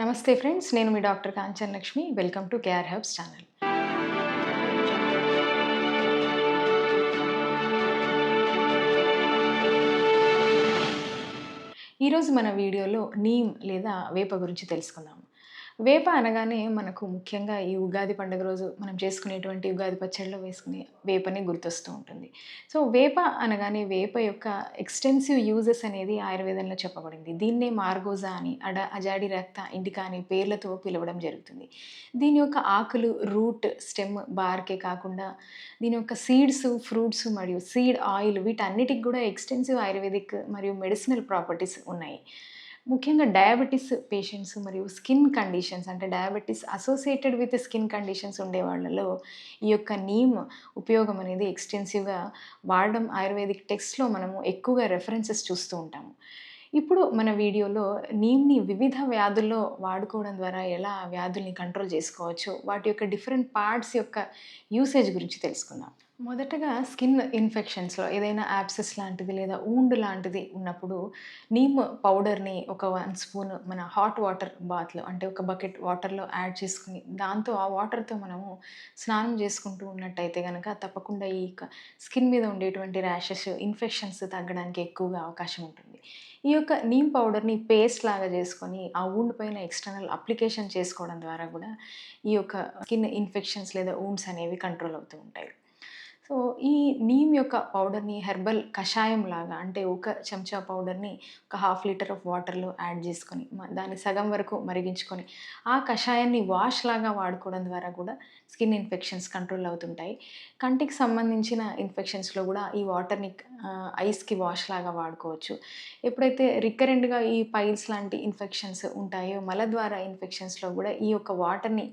నమస్తే ఫ్రెండ్స్ నేను మీ doctor Kanchan Lakshmi welcome to KR herbs channel. ఈరోజు మన వీడియోలో నీమ్ లేదా వేప గురించి తెలుసుకుందాం. వేప అనగానే మనకు ముఖ్యంగా ఈ ఉగాది పండుగ రోజు మనం చేసుకునేటువంటి ఉగాది పచ్చడిలో వేసుకునే వేపని గుర్తొస్తూ ఉంటుంది. సో వేప అనగానే వేప యొక్క ఎక్స్టెన్సివ్ యూజెస్ అనేది ఆయుర్వేదంలో చెప్పబడింది. దీన్నే మార్గోజా అని అడ అజాడి రక్త ఇండికా అనే పేర్లతో పిలవడం జరుగుతుంది. దీని యొక్క ఆకులు రూట్ స్టెమ్ బార్కే కాకుండా దీని యొక్క సీడ్స్ ఫ్రూట్స్ మరియు సీడ్ ఆయిల్ వీటన్నిటికి కూడా ఎక్స్టెన్సివ్ ఆయుర్వేదిక్ మరియు మెడిసినల్ ప్రాపర్టీస్ ఉన్నాయి. ముఖ్యంగా డయాబెటీస్ పేషెంట్స్ మరియు స్కిన్ కండిషన్స్ అంటే diabetes associated with skin conditions ఉండే వాళ్ళలో ఈ యొక్క నీమ్ ఉపయోగం అనేది ఎక్స్టెన్సివ్గా వాడడం ఆయుర్వేదిక్ టెక్స్ట్లో మనము ఎక్కువగా రెఫరెన్సెస్ చూస్తూ ఉంటాము. ఇప్పుడు మన వీడియోలో నీమ్ని వివిధ వ్యాధుల్లో వాడుకోవడం ద్వారా ఎలా ఆ వ్యాధుల్ని కంట్రోల్ చేసుకోవచ్చు వాటి యొక్క డిఫరెంట్ పార్ట్స్ యొక్క యూసేజ్ గురించి తెలుసుకుందాం. మొదటగా స్కిన్ ఇన్ఫెక్షన్స్లో ఏదైనా యాప్సెస్ లాంటిది లేదా ఊండ్ లాంటిది ఉన్నప్పుడు నీమ్ పౌడర్ని ఒక వన్ స్పూన్ మన హాట్ వాటర్ బాత్లో అంటే ఒక బకెట్ వాటర్లో యాడ్ చేసుకుని దాంతో ఆ వాటర్తో మనము స్నానం చేసుకుంటూ ఉన్నట్టయితే కనుక తప్పకుండా ఈ స్కిన్ మీద ఉండేటువంటి ర్యాషెస్ ఇన్ఫెక్షన్స్ తగ్గడానికి ఎక్కువగా అవకాశం ఉంటుంది. ఈ యొక్క నీమ్ పౌడర్ని పేస్ట్ లాగా చేసుకొని ఆ ఊండ్ పైన ఎక్స్టర్నల్ అప్లికేషన్ చేసుకోవడం ద్వారా కూడా ఈ యొక్క స్కిన్ ఇన్ఫెక్షన్స్ లేదా ఊండ్స్ అనేవి కంట్రోల్ అవుతూ ఉంటాయి. సో ఈ నీమ్ యొక్క పౌడర్ని హెర్బల్ కషాయం లాగా అంటే ఒక చెంచా పౌడర్ని ఒక హాఫ్ లీటర్ ఆఫ్ వాటర్లో యాడ్ చేసుకొని దాన్ని సగం వరకు మరిగించుకొని ఆ కషాయాన్ని వాష్ లాగా వాడుకోవడం ద్వారా కూడా స్కిన్ ఇన్ఫెక్షన్స్ కంట్రోల్ అవుతుంటాయి. కంటికి సంబంధించిన ఇన్ఫెక్షన్స్లో కూడా ఈ వాటర్ని ఐస్కి వాష్ లాగా వాడుకోవచ్చు. ఎప్పుడైతే రికరెంట్గా ఈ పైల్స్ లాంటి ఇన్ఫెక్షన్స్ ఉంటాయో మల ద్వారా ఇన్ఫెక్షన్స్లో కూడా ఈ యొక్క వాటర్ని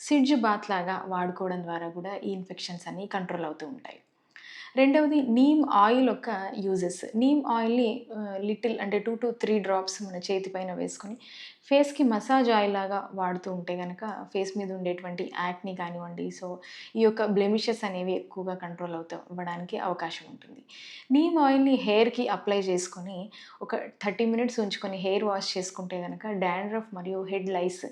సిడ్జ్ బాత్ లాగా వాడుకోవడం ద్వారా కూడా ఈ ఇన్ఫెక్షన్స్ అన్నీ కంట్రోల్ అవుతూ రెండవది నీమ్ ఆయిల్ యొక్క యూజెస్ నీమ్ ఆయిల్ని లిటిల్ అంటే టూ టు త్రీ డ్రాప్స్ మన చేతి పైన వేసుకొని ఫేస్కి మసాజ్ ఆయిల్ లాగా వాడుతూ ఉంటే కనుక ఫేస్ మీద ఉండేటువంటి యాక్ని కానివ్వండి సో ఈ యొక్క బ్లెమిషెస్ అనేవి ఎక్కువగా కంట్రోల్ అవుతూ ఇవ్వడానికి అవకాశం ఉంటుంది. నీమ్ ఆయిల్ని హెయిర్కి అప్లై చేసుకొని ఒక థర్టీ మినిట్స్ ఉంచుకొని హెయిర్ వాష్ చేసుకుంటే కనుక డాండ్రఫ్ మరియు హెడ్ లైస్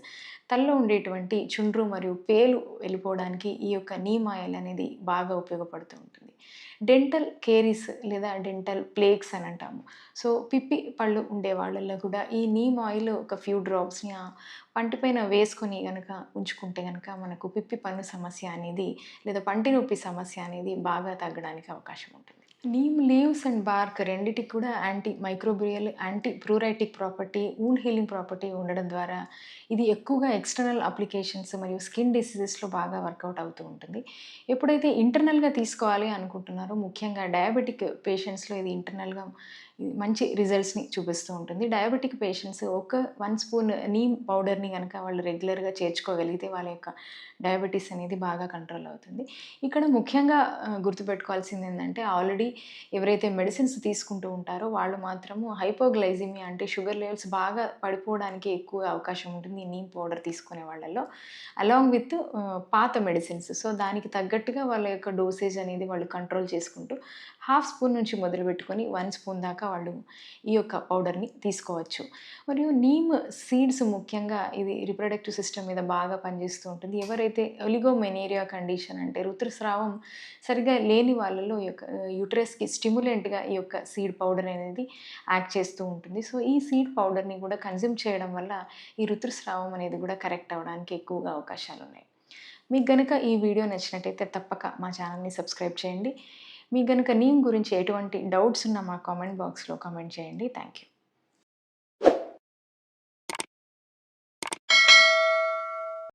తల్లో ఉండేటువంటి చుండ్రు మరియు పేలు వెళ్ళిపోవడానికి ఈ యొక్క నీమ్ ఆయిల్ అనేది బాగా ఉపయోగపడుతూ ఉంటుంది. డెంటల్ కేరీస్ లేదా డెంటల్ ప్లేక్స్ అని అంటాము. సో పిప్పి పళ్ళు ఉండే వాళ్ళల్లో కూడా ఈ నీమ్ ఆయిల్ ఒక ఫ్యూ డ్రాప్స్ని పంటిపైన వేసుకొని కనుక ఉంచుకుంటే కనుక మనకు పిప్పి పన్ను సమస్య అనేది లేదా పంటి నొప్పి సమస్య అనేది బాగా తగ్గడానికి అవకాశం ఉంటుంది. నీమ్ లీవ్స్ అండ్ బార్క్ రెండిటికి కూడా anti microbial anti pruritic property wound healing property ఉండడం ద్వారా ఇది ఎక్కువగా ఎక్స్టర్నల్ అప్లికేషన్స్ మరియు స్కిన్ డిసీజెస్లో బాగా వర్కౌట్ అవుతూ ఉంటుంది. ఎప్పుడైతే ఇంటర్నల్గా తీసుకోవాలి అనుకుంటున్నారో ముఖ్యంగా డయాబెటిక్ పేషెంట్స్లో ఇది ఇంటర్నల్గా మంచి రిజల్ట్స్ని చూపిస్తూ ఉంటుంది. డయాబెటిక్ పేషెంట్స్ ఒక వన్ స్పూన్ నీమ్ పౌడర్ని కనుక వాళ్ళు రెగ్యులర్గా చేర్చుకోగలిగితే వాళ్ళ యొక్క డయాబెటీస్ అనేది బాగా కంట్రోల్ అవుతుంది. ఇక్కడ ముఖ్యంగా గుర్తుపెట్టుకోవాల్సింది ఏంటంటే ఆల్రెడీ ఎవరైతే మెడిసిన్స్ తీసుకుంటూ ఉంటారో వాళ్ళు మాత్రము హైపోగ్లైజిమియా అంటే షుగర్ లెవెల్స్ బాగా పడిపోవడానికి ఎక్కువ అవకాశం ఉంటుంది ఈ నీమ్ పౌడర్ తీసుకునే వాళ్ళలో. అలాంగ్ విత్ పాత మెడిసిన్స్. సో దానికి తగ్గట్టుగా వాళ్ళ యొక్క డోసేజ్ అనేది వాళ్ళు కంట్రోల్ చేసుకుంటూ హాఫ్ స్పూన్ నుంచి మొదలు పెట్టుకొని వన్ స్పూన్ దాకా వాళ్ళు ఈ యొక్క పౌడర్ని తీసుకోవచ్చు. మరియు నీమ్ సీడ్స్ ముఖ్యంగా ఇది రిప్రొడక్టివ్ సిస్టమ్ మీద బాగా పనిచేస్తూ ఉంటుంది. ఎవరైతే ఒలిగోమెనేరియా కండిషన్ అంటే ఋతుస్రావం సరిగా లేని వాళ్ళలో యొక్క యూట్రస్కి స్టిమ్యులెంట్గా ఈ యొక్క సీడ్ పౌడర్ అనేది యాక్ట్ చేస్తూ ఉంటుంది. సో ఈ సీడ్ పౌడర్ని కూడా కన్జ్యూమ్ చేయడం వల్ల ఈ ఋతుస్రావం అనేది కూడా కరెక్ట్ అవ్వడానికి ఎక్కువగా అవకాశాలు ఉన్నాయి మీకు గనుక ఈ వీడియో నచ్చినట్టయితే తప్పక మా ఛానల్ని సబ్స్క్రైబ్ చేయండి. మీకు కనుక నీమ్ గురించి ఎటువంటి డౌట్స్ ఉన్నా మా కామెంట్ బాక్స్లో కామెంట్ చేయండి. Thank you